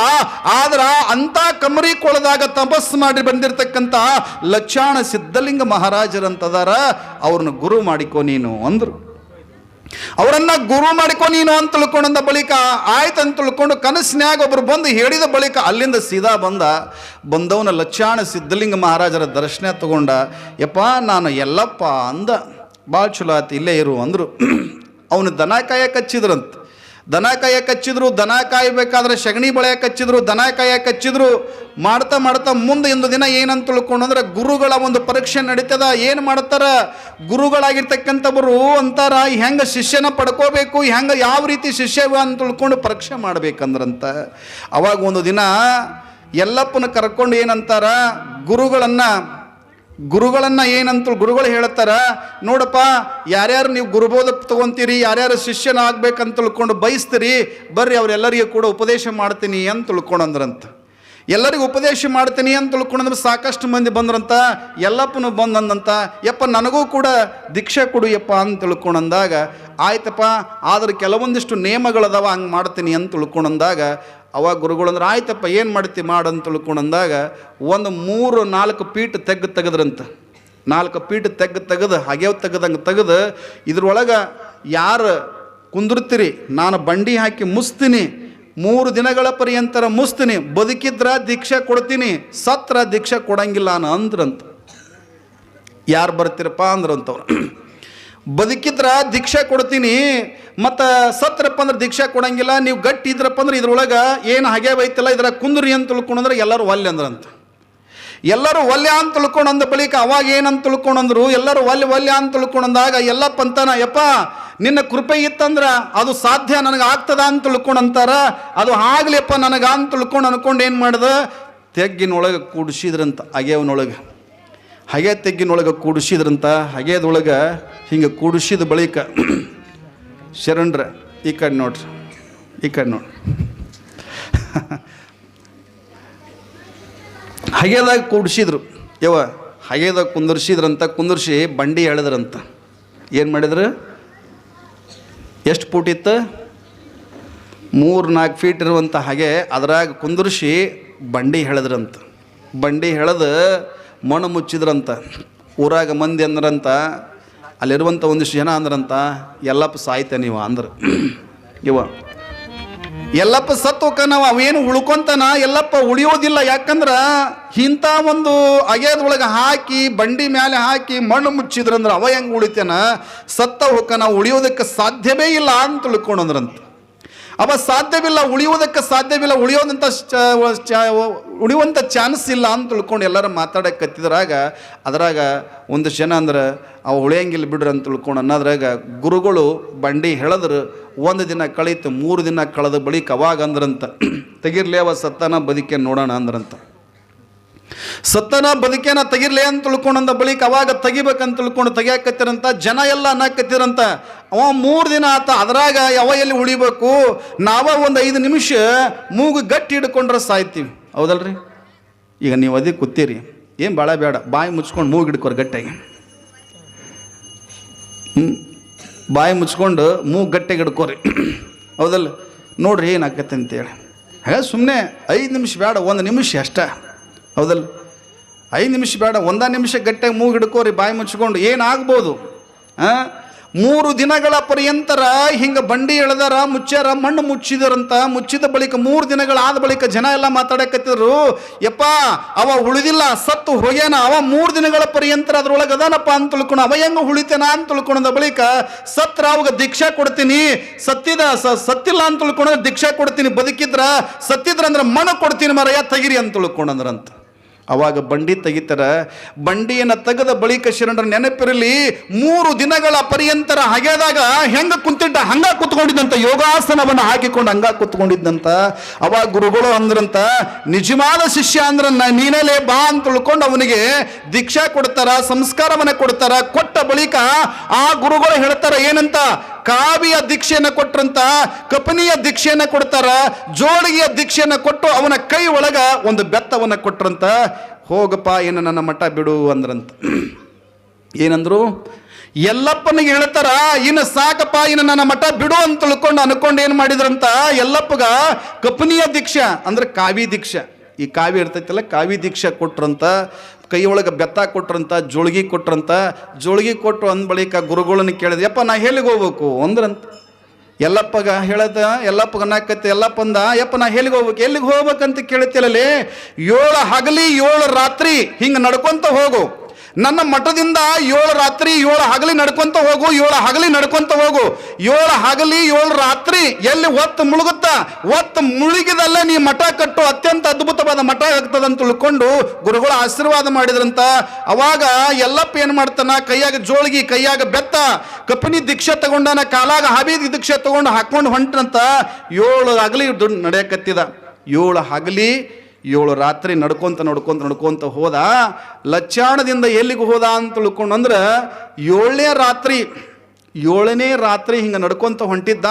ಆದ್ರ ಅಂತ ಕಮರಿ ಕೊಳದಾಗ ತಪಸ್ಸು ಮಾಡಿ ಬಂದಿರತಕ್ಕಂಥ ಲಕ್ಷಾಣ ಸಿದ್ಧಲಿಂಗ ಮಹಾರಾಜರಂತದಾರ, ಅವ್ರನ್ನ ಗುರು ಮಾಡಿಕೋ ನೀನು ಅಂದ್ರು. ಅವರನ್ನ ಗುರು ಮಾಡಿಕೊ ನೀನು ಅಂತ ತಿಳ್ಕೊಂಡಂದ ಬಳಿಕ ಆಯ್ತಂತ ತಿಳ್ಕೊಂಡು ಕನಸಿನ್ಯಾಗ ಒಬ್ರು ಬಂದು ಹೇಳಿದ ಬಳಿಕ ಅಲ್ಲಿಂದ ಸೀದಾ ಬಂದ, ಬಂದವನ ಲಕ್ಷಾಣ ಸಿದ್ಧಲಿಂಗ ಮಹಾರಾಜರ ದರ್ಶನ ತಗೊಂಡ, ಯಪ್ಪ ನಾನು ಎಲ್ಲಪ್ಪ ಅಂದ ಭಾಳ ಚಲೋ ಆತು ಇಲ್ಲೇ ಇರು ಅಂದರು. ಅವನು ದನ ಕಾಯಕ್ಕೆ ಕಚ್ಚಿದ್ರಂತೆ. ದನ ಕಾಯಕ್ಕೆ ಕಚ್ಚಿದ್ರು, ದನ ಕಾಯಬೇಕಾದ್ರೆ ಸಗಣಿ ಬಳೆಯ ಕಚ್ಚಿದ್ರು, ದನ ಕಾಯ ಕಚ್ಚಿದ್ರು. ಮಾಡ್ತಾ ಮಾಡ್ತಾ ಮುಂದೆ ಇಂದು ದಿನ ಏನಂತ ತಿಳ್ಕೊಂಡು ಅಂದ್ರೆ ಗುರುಗಳ ಒಂದು ಪರೀಕ್ಷೆ ನಡೀತದ. ಏನು ಮಾಡ್ತಾರ? ಗುರುಗಳಾಗಿರ್ತಕ್ಕಂಥವರು ಅಂತಾರ, ಹೆಂಗೆ ಶಿಷ್ಯನ ಪಡ್ಕೋಬೇಕು, ಹೆಂಗೆ ಯಾವ ರೀತಿ ಶಿಷ್ಯ ಅಂತ ತಿಳ್ಕೊಂಡು ಪರೀಕ್ಷೆ ಮಾಡ್ಬೇಕಂದ್ರಂತ. ಅವಾಗ ಒಂದು ದಿನ ಎಲ್ಲಪ್ಪನ ಕರ್ಕೊಂಡು ಏನಂತಾರ? ಗುರುಗಳನ್ನು ಗುರುಗಳನ್ನ ಏನಂತ ಗುರುಗಳು ಹೇಳ್ತಾರ ನೋಡಪ್ಪ, ಯಾರ್ಯಾರು ನೀವು ಗುರುಬೋಧ ತಗೊಂತೀರಿ, ಯಾರ್ಯಾರು ಶಿಷ್ಯನ ಆಗ್ಬೇಕಂತ ತಿಳ್ಕೊಂಡು ಬಯಸ್ತೀರಿ, ಬರ್ರಿ, ಅವರೆಲ್ಲರಿಗೂ ಕೂಡ ಉಪದೇಶ ಮಾಡ್ತೀನಿ ಅಂತ ತಿಳ್ಕೊಂಡಂದ್ರಂತ. ಎಲ್ಲರಿಗೂ ಉಪದೇಶ ಮಾಡ್ತೀನಿ ಅಂತ ತಿಳ್ಕೊಂಡಂದ್ರೆ ಸಾಕಷ್ಟು ಮಂದಿ ಬಂದ್ರಂತ, ಎಲ್ಲಪ್ಪನು ಬಂದಂದಂತ, ಯಪ್ಪ ನನಗೂ ಕೂಡ ದೀಕ್ಷೆ ಕೊಡು ಯಪ್ಪ ಅಂತ ತಿಳ್ಕೊಂಡಂದಾಗ, ಆಯ್ತಪ್ಪ, ಆದ್ರೆ ಕೆಲವೊಂದಿಷ್ಟು ನಿಯಮಗಳದಾವ ಹಂಗೆ ಮಾಡ್ತೀನಿ ಅಂತ ತಿಳ್ಕೊಂಡಂದಾಗ, ಅವಾಗ ಗುರುಗಳು ಅಂದ್ರೆ, ಆಯ್ತಪ್ಪ, ಏನು ಮಾಡ್ತಿ ಮಾಡು ಅಂತ ತಿಳ್ಕೊಂಡಂದಾಗ, ಒಂದು ಮೂರು, ನಾಲ್ಕು ಪೀಟ್ ತೆಗ್ದು ತೆಗೆದ್ರಂತ. ನಾಲ್ಕು ಪೀಟ್ ತೆಗ್ದು ತೆಗೆದು, ಹಗೆವ್ ತೆಗೆದಂಗೆ ತೆಗೆದು, ಇದ್ರೊಳಗೆ ಯಾರು ಕುಂದಿರ್ತೀರಿ ನಾನು ಬಂಡಿ ಹಾಕಿ ಮುಸ್ತೀನಿ ಮೂರು ದಿನಗಳ ಪರ್ಯಂತರ ಮುಸ್ತೀನಿ, ಬದುಕಿದ್ರ ದೀಕ್ಷೆ ಕೊಡ್ತೀನಿ, ಸತ್ರ ದೀಕ್ಷೆ ಕೊಡಂಗಿಲ್ಲ ನಾನು ಅಂದ್ರಂತ. ಯಾರು ಬರ್ತೀರಪ್ಪ ಅಂದ್ರಂತವ್ರು. ಬದುಕಿದ್ರ ದೀಕ್ಷೆ ಕೊಡ್ತೀನಿ, ಮತ್ತು ಸತ್ರಪ್ಪ ಅಂದ್ರೆ ದೀಕ್ಷೆ ಕೊಡಂಗಿಲ್ಲ, ನೀವು ಗಟ್ಟಿ ಇದ್ರಪ್ಪ ಅಂದ್ರೆ ಇದ್ರೊಳಗೆ ಏನು ಹಾಗೆ ಬೈತಿಲ್ಲ ಇದ್ರ ಕುಂದ್ರಿ ಅಂತ ತಿಳ್ಕೊಂಡಂದ್ರೆ ಎಲ್ಲರೂ ಒಲ್ಲೆ ಅಂದ್ರಂತ. ಎಲ್ಲರೂ ಒಲ್ಯ ಅಂತ ತಿಳ್ಕೊಂಡಂದ ಬಳಿಕ ಅವಾಗ ಏನಂತ ತಿಳ್ಕೊಂಡಂದ್ರು ಎಲ್ಲರೂ ಒಲ್ಯ ಒಲ್ಯ ಅಂತ ತಿಳ್ಕೊಂಡಂದಾಗ ಎಲ್ಲ ಪಂತನ ಯಪ್ಪ, ನಿನ್ನ ಕೃಪೆ ಇತ್ತಂದ್ರೆ ಅದು ಸಾಧ್ಯ ನನಗೆ ಆಗ್ತದ ಅಂತ ತಿಳ್ಕೊಂಡಂತಾರ ಅದು ಆಗ್ಲಿಪ್ಪ ನನಗೆ ಅಂತ ತಿಳ್ಕೊಂಡು ಅನ್ಕೊಂಡು ಏನು ಮಾಡ್ದ? ತೆಗ್ಗಿನೊಳಗೆ ಕೂಡಿಸಿದ್ರಂತ ಅಗೆಯವನೊಳಗೆ ಹಗೆ ತೆಗ್ಗಿನೊಳಗೆ ಕೂಡಿಸಿದ್ರಂತ, ಹಗೆದೊಳಗೆ ಹಿಂಗೆ ಕೂಡಿಸಿದ ಬಳಿಕ, ಶರಣ್ರ, ಈ ಕಡೆ ನೋಡ್ರಿ, ಈ ಕಡೆ ನೋಡ್ರಿ. ಹಗೆದಾಗ ಕೂಡಿಸಿದ್ರು. ಯವ ಹಗೆದಾಗ ಕುಂದರ್ಸಿದ್ರಂತ, ಕುಂದರ್ಸಿ ಬಂಡಿ ಎಳೆದ್ರಂತ. ಏನು ಮಾಡಿದ್ರು? ಎಷ್ಟು ಫೂಟ್ ಇತ್ತು? ಮೂರು ನಾಲ್ಕು ಫೀಟ್ ಇರುವಂಥ ಹಾಗೆ ಅದರಾಗ ಕುಂದರ್ಸಿ ಬಂಡಿ ಹೇಳಿದ್ರಂತ ಬಂಡಿ ಹೇಳದು ಮಣ್ಣು ಮುಚ್ಚಿದ್ರಂತ. ಊರಾಗ ಮಂದಿ ಅಂದ್ರಂತ ಅಲ್ಲಿರುವಂಥ ಒಂದಿಷ್ಟು ಜನ ಅಂದ್ರಂತ, ಎಲ್ಲಪ್ಪ ಸಾಯ್ತೇನೆ ನೀವು ಅಂದ್ರೆ. ಇವ ಎಲ್ಲಪ್ಪ ಸತ್ತು ನಾವು ಅವೇನು ಉಳ್ಕೊಂತಾನ? ಎಲ್ಲಪ್ಪ ಉಳಿಯೋದಿಲ್ಲ. ಯಾಕಂದ್ರ ಇಂಥ ಒಂದು ಅಗೆಯದೊಳಗೆ ಹಾಕಿ, ಬಂಡಿ ಮೇಲೆ ಹಾಕಿ ಮಣ್ಣು ಮುಚ್ಚಿದ್ರಂದ್ರೆ ಅವ ಹೆಂಗೆ ಉಳಿತೇನ? ಸತ್ತ ಹೋಕನ ಉಳಿಯೋದಕ್ಕೆ ಸಾಧ್ಯವೇ ಇಲ್ಲ ಅಂತ ತಿಳ್ಕೊಂಡ್ರಂತ. ಅವ ಸಾಧ್ಯವಿಲ್ಲ, ಉಳಿಯುವುದಕ್ಕೆ ಸಾಧ್ಯವಿಲ್ಲ ಉಳಿಯೋದಂಥ ಉಳಿಯುವಂಥ ಚಾನ್ಸ್ ಇಲ್ಲ ಅಂತ ತಿಳ್ಕೊಂಡು ಎಲ್ಲರೂ ಮಾತಾಡಕ್ಕೆ ಕತ್ತಿದ್ರಾಗ, ಅದರಾಗ ಒಂದು ಜನ ಅಂದ್ರೆ ಅವ ಉಳಿಯಂಗಿಲ್ಲ ಬಿಡ್ರಿ ಅಂತ ತಿಳ್ಕೊಂಡು ಅನ್ನೋದ್ರಾಗ ಗುರುಗಳು ಬಂಡಿ ಹೇಳಿದ್ರು, ಒಂದು ದಿನ ಕಳೀತು, ಮೂರು ದಿನ ಕಳೆದ ಬಳಿಕ ಅವಾಗ ಅಂದ್ರಂತ, ತೆಗಿರ್ಲಿ ಅವ ಸತ್ತಾನ ಬದುಕೆ ನೋಡೋಣ ಅಂದ್ರಂತ. ಸತ್ತನ ಬದುಕೇನ ತೆಗಿರ್ಲಿ ಅಂತ ತಿಳ್ಕೊಂಡಂದ ಬಳಿಕ ಅವಾಗ ತೆಗಿಬೇಕಂತ ತಿಳ್ಕೊಂಡು ತೆಗಿಯಾಕತ್ತಿರಂತ, ಜನ ಎಲ್ಲ ಅನ್ನಕತ್ತಿರಂತ ಅವ ಮೂರು ದಿನ ಆತ ಅದ್ರಾಗ ಯಾವ ಎಲ್ಲಿ ಉಳಿಬೇಕು? ನಾವ ಒಂದು ಐದು ನಿಮಿಷ ಮೂಗು ಗಟ್ಟಿ ಹಿಡ್ಕೊಂಡ್ರೆ ಸಾಯ್ತೀವಿ. ಹೌದಲ್ರಿ? ಈಗ ನೀವು ಅದೇ ಕೂತೀರಿ. ಏನು ಭಾಳ ಬೇಡ. ಬಾಯಿ ಮುಚ್ಕೊಂಡು ಮೂಗು ಹಿಡ್ಕೋರು ಗಟ್ಟಿಯಾಗಿ. ಹ್ಮ್. ಬಾಯಿ ಮುಚ್ಕೊಂಡು ಮೂಗು ಗಟ್ಟಿಗೆ ಹಿಡ್ಕೋರಿ. ಹೌದಲ್ಲ? ನೋಡ್ರಿ ಏನಾಕತ್ತೆ ಅಂತೇಳಿ ಹಾಗೆ ಸುಮ್ಮನೆ ಐದು ನಿಮಿಷ ಬೇಡ, ಒಂದು ನಿಮಿಷ ಅಷ್ಟೇ. ಹೌದಲ್ಲ? ಐದು ನಿಮಿಷ ಬೇಡ, ಒಂದ ನಿಮಿಷ ಗಟ್ಟಿಯಾಗಿ ಮೂಗು ಹಿಡ್ಕೋರಿ, ಬಾಯಿ ಮುಚ್ಕೊಂಡು, ಏನಾಗ್ಬೋದು? ಆ? ಮೂರು ದಿನಗಳ ಪರ್ಯಂತರ ಹಿಂಗೆ ಬಂಡಿ ಎಳೆದಾರ ಮುಚ್ಚಾರ ಮಣ್ಣು ಮುಚ್ಚಿದರಂತ, ಮುಚ್ಚಿದ ಬಳಿಕ ಮೂರು ದಿನಗಳಾದ ಬಳಿಕ ಜನ ಎಲ್ಲ ಮಾತಾಡಕತ್ತಿದ್ರು, ಯಪ್ಪ, ಅವ ಉಳಿದಿಲ್ಲ, ಸತ್ತು ಹೋಗ್ಯಾನ, ಅವ ಮೂರು ದಿನಗಳ ಪರ್ಯಂತರ ಅದ್ರೊಳಗೆ ಅದಾನಪ್ಪ ಅಂತ ತಿಳ್ಕೊಂಡು, ಅವ ಹೆಂಗ ಉಳಿತೇನ ಅಂತ ತಿಳ್ಕೊಂಡ ಬಳಿಕ ಸತ್ರ ಅವಾಗ ದೀಕ್ಷಾ ಕೊಡ್ತೀನಿ, ಸತ್ತಿದ ಸತ್ತಿಲ್ಲ ಅಂತ ತಿಳ್ಕೊಂಡ್ರೆ ದೀಕ್ಷಾ ಕೊಡ್ತೀನಿ, ಬದುಕಿದ್ರ, ಸತ್ತಿದ್ರ ಅಂದ್ರೆ ಮಣ್ಣು ಕೊಡ್ತೀನಿ ಮರಯ್ಯ ತೆಗಿರಿ ಅಂತ ತಿಳ್ಕೊಂಡಂದ್ರಂತ. ಅವಾಗ ಬಂಡಿ ತೆಗಿತಾರ. ಬಂಡಿಯನ್ನು ತೆಗೆದ ಬಳಿಕ ಶರಣರ ನೆನಪಿರಲಿ, ಮೂರು ದಿನಗಳ ಪರ್ಯಂತರ ಹಗೆದಾಗ ಹೆಂಗ ಕುಂತಿದ್ದ, ಹಂಗ ಕುತ್ಕೊಂಡಿದ್ದಂತ ಯೋಗಾಸನವನ್ನು ಹಾಕಿಕೊಂಡು ಹಂಗ ಕುತ್ಕೊಂಡಿದ್ದಂತ. ಅವಾಗ ಗುರುಗಳು ಅಂದ್ರಂತ, ನಿಜವಾದ ಶಿಷ್ಯ ಅಂದ್ರ ನೀನಲೇ ಬಾ ಅಂತ ತಿಳ್ಕೊಂಡು ಅವನಿಗೆ ದೀಕ್ಷಾ ಕೊಡ್ತಾರ, ಸಂಸ್ಕಾರವನ್ನ ಕೊಡ್ತಾರ, ಕೊಟ್ಟ ಬಳಿಕ ಆ ಗುರುಗಳು ಹೇಳ್ತಾರ, ಏನಂತ? ಕಾವಿಯ ದೀಕ್ಷೆಯನ್ನು ಕೊಟ್ಟರಂತ ಕಪನಿಯ ದೀಕ್ಷೆಯನ್ನು ಕೊಡ್ತಾರ ಜೋಳಿಗೆಯ ದೀಕ್ಷೆಯನ್ನು ಕೊಟ್ಟು ಅವನ ಕೈ ಒಳಗ ಒಂದು ಬೆತ್ತವನ್ನು ಕೊಟ್ರಂತ, ಹೋಗಪ್ಪ, ಏನು ನನ್ನ ಮಠ ಬಿಡು ಅಂದ್ರಂತ. ಏನಂದ್ರು, ಎಲ್ಲಪ್ಪನಿಗೆ ಹೇಳ್ತಾರ, ಇನ್ನು ಸಾಕಪ್ಪ, ಇನ್ನು ನನ್ನ ಮಠ ಬಿಡು ಅಂತ ತಿಳ್ಕೊಂಡು ಅನ್ಕೊಂಡು ಏನು ಮಾಡಿದ್ರಂತ, ಎಲ್ಲಪ್ಪಗ ಕಪನಿಯ ದೀಕ್ಷೆ, ಅಂದ್ರೆ ಕಾವಿ ದೀಕ್ಷಾ. ಈ ಕಾವಿ ಇರ್ತೈತಲ್ಲ ಕಾವಿ ದೀಕ್ಷೆ ಕೊಟ್ರಂತ ಕೈ ಒಳಗೆ ಬೆತ್ತ ಕೊಟ್ರಂತ, ಜೋಳಿಗೆ ಕೊಟ್ರಂತ, ಜೋಳ್ಗಿ ಕೊಟ್ಟು ಅಂದ ಬಳಿಕ ಗುರುಗಳನ್ನ ಕೇಳಿದೆ ಯಪ್ಪ, ನಾ ಹೇಳಿಗೆ ಹೋಗ್ಬೇಕು? ಅಂದ್ರಂತ. ಎಲ್ಲಪ್ಪಗ ಹೇಳದ, ಎಲ್ಲಪ್ಪಗ ನಾಕತ್ತೆ ಎಲ್ಲಪ್ಪಂದ ಯಪ್ಪ, ನಾ ಎಲ್ಲಿಗೆ ಹೋಗ್ಬೇಕು? ಎಲ್ಲಿಗೆ ಹೋಗ್ಬೇಕಂತ ಕೇಳ್ತಿಲ್ಲಲೇ ಏಳು ಹಗಲಿ, ಏಳು ರಾತ್ರಿ ಹಿಂಗೆ ನಡ್ಕೊತ ಹೋಗು. ನನ್ನ ಮಠದಿಂದ ಏಳು ರಾತ್ರಿ, ಏಳು ಹಗಲಿ ನಡ್ಕೊಂತ ಹೋಗು, ಏಳು ಹಗಲಿ ನಡ್ಕೊಂತ ಹೋಗು. ಏಳು ಹಗಲಿ, ಏಳು ರಾತ್ರಿ ಎಲ್ಲಿ ಒತ್ತು ಮುಳುಗುತ್ತ, ಒತ್ತು ಮುಳುಗಿದಲ್ಲೇ ನೀ ಮಠ ಕಟ್ಟು. ಅತ್ಯಂತ ಅದ್ಭುತವಾದ ಮಠ ಆಗ್ತದ ಅಂತ ತಿಳ್ಕೊಂಡು ಗುರುಗಳು ಆಶೀರ್ವಾದ ಮಾಡಿದ್ರಂತ. ಅವಾಗ ಎಲ್ಲಪ್ಪ ಏನು ಮಾಡ್ತಾನ? ಕೈಯಾಗ ಜೋಳಿಗೆ, ಕೈಯಾಗ ಬೆತ್ತ, ಕಪಿನಿ ದೀಕ್ಷೆ ತಗೊಂಡನ, ಕಾಲಾಗ ಹಾಬೀದಿ ದೀಕ್ಷೆ ತಗೊಂಡು ಹಾಕೊಂಡು ಹೊಂಟ್ರಂತ ಏಳು ಹಗಲಿ ದುಡ್ಡು ನಡೆಯಕತ್ತಿದ. ಏಳು ಹಗಲಿ ಏಳು ರಾತ್ರಿ ನಡ್ಕೊಂತ ನಡ್ಕೊಂತ ನಡ್ಕೊಂತ ಹೋದ, ಲಚ್ಚಾಣದಿಂದ ಎಲ್ಲಿಗೆ ಹೋದ ಅಂತ ತಿಳ್ಕೊಂಡು ಅಂದ್ರೆ, ಏಳನೇ ರಾತ್ರಿ ಏಳನೇ ರಾತ್ರಿ ಹಿಂಗೆ ನಡ್ಕೊಂತ ಹೊಂಟಿದ್ದ,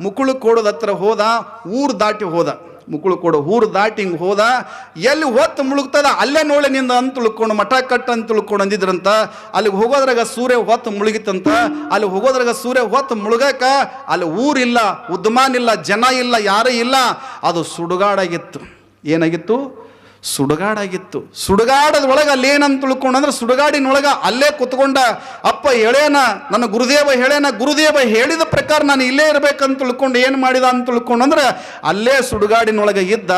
ಮುಕುಳು ಕೋಡದ ಹತ್ರ ಹೋದ, ಊರು ದಾಟಿ ಹೋದ. ಮುಕುಳು ಕೊಡು ಊರು ದಾಟಿ ಹಿಂಗೆ ಹೋದ, ಎಲ್ಲಿ ಹೊತ್ತು ಮುಳುಗ್ತದ ಅಲ್ಲೇ ನೋಳೆ ನಿಂದ ಅಂತ ತಿಳ್ಕೊಂಡು, ಮಠ ಕಟ್ಟ ಅಂತ ತಿಳ್ಕೊಂಡು ಅಂದಿದ್ರಂತ, ಅಲ್ಲಿಗೆ ಹೋಗೋದ್ರಾಗ ಸೂರ್ಯ ಹೊತ್ತು ಮುಳುಗಿತ್ತಂತ, ಅಲ್ಲಿ ಹೋಗೋದ್ರಾಗ ಸೂರ್ಯ ಹೊತ್ತು ಮುಳುಗಾಕ ಅಲ್ಲಿ ಊರಿಲ್ಲ ಉದ್ಮಾನಿಲ್ಲ ಜನ ಇಲ್ಲ, ಯಾರೂ ಇಲ್ಲ, ಅದು ಸುಡುಗಾಡಾಗಿತ್ತು. ಏನಾಗಿತ್ತು? ಸುಡುಗಾಡಾಗಿತ್ತು. ಸುಡುಗಾಡದ ಒಳಗೆ ತಿಳ್ಕೊಂಡು ಅಂದ್ರೆ ಸುಡುಗಾಡಿನೊಳಗೆ ಅಲ್ಲೇ ಕುತ್ಕೊಂಡ ಅಪ್ಪ ಹೇಳೇನ ನನ್ನ ಗುರುದೇವ ಹೇಳೇನ ಗುರುದೇವ ಹೇಳಿದ ಪ್ರಕಾರ ನಾನು ಇಲ್ಲೇ ಇರಬೇಕಂತ ತಿಳ್ಕೊಂಡು ಏನು ಮಾಡಿದ ಅಂತ ತಿಳ್ಕೊಂಡು ಅಂದ್ರೆ ಅಲ್ಲೇ ಸುಡುಗಾಡಿನೊಳಗೆ ಇದ್ದ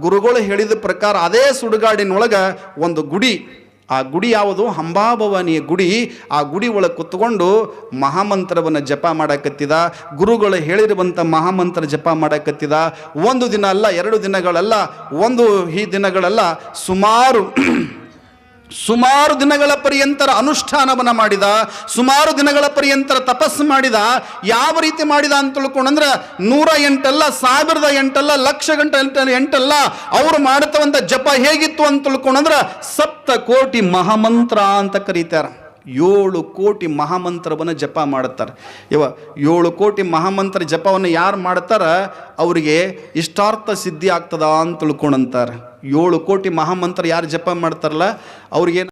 ಗುರುಗಳು ಹೇಳಿದ ಪ್ರಕಾರ ಅದೇ ಸುಡುಗಾಡಿನೊಳಗೆ ಒಂದು ಗುಡಿ ಆ ಗುಡಿ ಯಾವುದು? ಹಂಬಾಭವಾನಿಯ ಗುಡಿ. ಆ ಗುಡಿ ಒಳಗೆ ಕುತ್ಕೊಂಡು ಮಹಾಮಂತ್ರವನ್ನು ಜಪ ಮಾಡಕತ್ತಿದ. ಗುರುಗಳು ಹೇಳಿರುವಂಥ ಮಹಾಮಂತ್ರ ಜಪ ಮಾಡಕತ್ತಿದ. ಒಂದು ದಿನ ಅಲ್ಲ, ಎರಡು ದಿನಗಳಲ್ಲ, ಒಂದು ಈ ದಿನಗಳಲ್ಲ, ಸುಮಾರು ಸುಮಾರು ದಿನಗಳ ಪರ್ಯಂತರ ಅನುಷ್ಠಾನವನ್ನು ಮಾಡಿದ, ಸುಮಾರು ದಿನಗಳ ಪರ್ಯಂತರ ತಪಸ್ಸು ಮಾಡಿದ, ಯಾವ ರೀತಿ ಮಾಡಿದ ಅಂತ ತಿಳ್ಕೊಂಡಂದ್ರೆ ನೂರ ಎಂಟಲ್ಲ, ಸಾವಿರದ ಎಂಟಲ್ಲ, ಲಕ್ಷ ಗಂಟೆ ಎಂಟ ಎಂಟಲ್ಲ ಅವರು ಮಾಡುತ್ತವಂಥ ಜಪ ಹೇಗಿತ್ತು ಅಂತ ತಿಳ್ಕೊಂಡಂದ್ರೆ ಸಪ್ತ ಕೋಟಿ ಮಹಾಮಂತ್ರ ಅಂತ ಕರೀತಾರೆ. ಏಳು ಕೋಟಿ ಮಹಾಮಂತ್ರವನ್ನು ಜಪ ಮಾಡುತ್ತಾರೆ ಇವ ಏಳು ಕೋಟಿ ಮಹಾಮಂತ್ರ ಜಪವನ್ನು ಯಾರು ಮಾಡ್ತಾರ? ಅವರಿಗೆ ಇಷ್ಟಾರ್ಥ ಸಿದ್ಧಿ ಆಗ್ತದ ಅಂತ ತಿಳ್ಕೊಂಡಂತಾರೆ. ಏಳು ಕೋಟಿ ಮಹಾಮಂತ್ರ ಯಾರು ಜಪ ಮಾಡ್ತಾರಲ್ಲ ಅವ್ರಿಗೆ